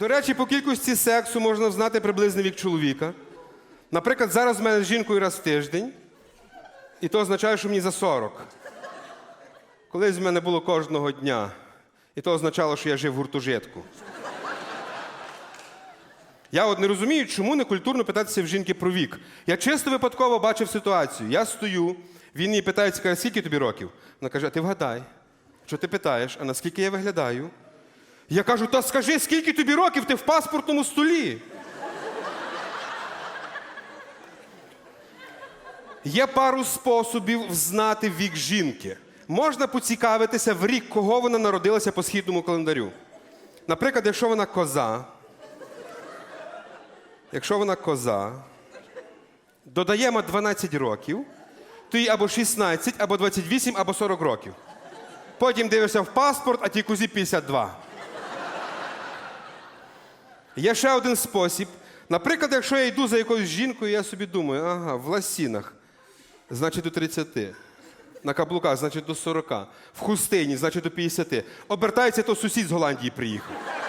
До речі, по кількості сексу можна знати приблизний вік чоловіка. Наприклад, зараз в мене з жінкою раз в тиждень, і то означає, що мені за 40. Колись в мене було кожного дня, і то означало, що я жив в гуртожитку. Я от не розумію, чому не культурно питатися в жінки про вік. Я чисто випадково бачив ситуацію. Я стою, він її питається, каже, скільки тобі років? Вона каже, а ти вгадай. Що ти питаєш, а наскільки я виглядаю? Я кажу, та скажи, скільки тобі років ти в паспортному столі? Є пару способів знати вік жінки. Можна поцікавитися в рік, кого вона народилася по східному календарю. Наприклад, якщо вона коза, якщо вона коза, додаємо 12 років, то їй або 16, або 28, або 40 років. Потім дивишся в паспорт, а тій козі 52. Є ще один спосіб. Наприклад, якщо я йду за якоюсь жінкою, я собі думаю, ага, в ласінах, значить до 30. На каблуках, значить до 40. В хустині, значить до 50. Обертається, то сусід з Голландії приїхав.